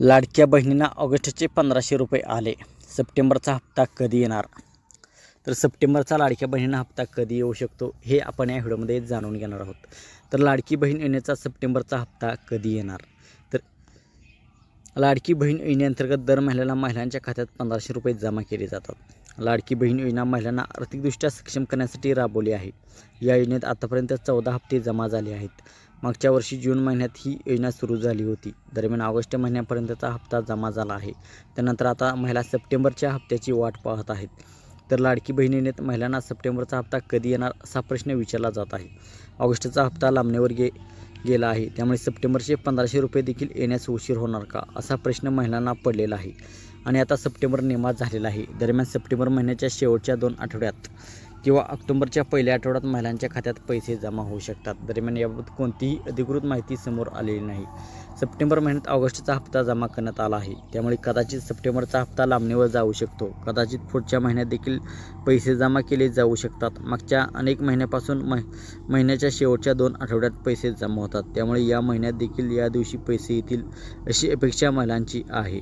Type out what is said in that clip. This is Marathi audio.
लाडक्या बहिणींना ऑगस्टचे पंधराशे रुपये आले. सप्टेंबरचा हप्ता कधी येणार? तर सप्टेंबरचा लाडक्या बहिणींना हप्ता कधी येऊ शकतो हे आपण या व्हिडिओमध्ये जाणून घेणार आहोत. तर लाडकी बहीण योजनेचा सप्टेंबरचा हप्ता कधी येणार? तर लाडकी बहीण योजनेअंतर्गत दर महिन्याला महिलांच्या खात्यात पंधराशे रुपये जमा केले जातात. लाडकी बहीण योजना महिलांना आर्थिकदृष्ट्या सक्षम करण्यासाठी राबवली आहे. या योजनेत आतापर्यंत चौदा हप्ते जमा झाले आहेत. मागच्या वर्षी जून महिन्यात ही योजना सुरू झाली होती. दरम्यान ऑगस्ट महिन्यापर्यंतचा हप्ता जमा झाला आहे. त्यानंतर आता महिला सप्टेंबरच्या हप्त्याची वाट पाहत आहेत. तर लाडकी बहिणीनेत महिलांना सप्टेंबरचा हप्ता कधी येणार असा प्रश्न विचारला जात आहे. ऑगस्टचा हप्ता लांबणीवर गे गेला आहे. त्यामुळे सप्टेंबरचे पंधराशे रुपये देखील येण्यास उशीर होणार का असा प्रश्न महिलांना पडलेला आहे. आणि आता सप्टेंबर नेमात झालेला आहे. दरम्यान सप्टेंबर महिन्याच्या शेवटच्या दोन आठवड्यात किंवा ऑक्टोबरच्या पहिल्या आठवड्यात महिलांच्या खात्यात पैसे जमा होऊ शकतात. दरम्यान याबाबत कोणतीही अधिकृत माहिती समोर आलेली नाही. सप्टेंबर महिन्यात ऑगस्टचा हप्ता जमा करण्यात आला आहे. त्यामुळे कदाचित सप्टेंबरचा हप्ता लांबणीवर जाऊ शकतो. कदाचित पुढच्या महिन्यात देखील पैसे जमा केले जाऊ शकतात. मागच्या अनेक महिन्यापासून मह महिन्याच्या शेवटच्या दोन आठवड्यात पैसे जमा होतात. त्यामुळे या महिन्यात देखील या दिवशी पैसे येतील अशी अपेक्षा महिलांची आहे.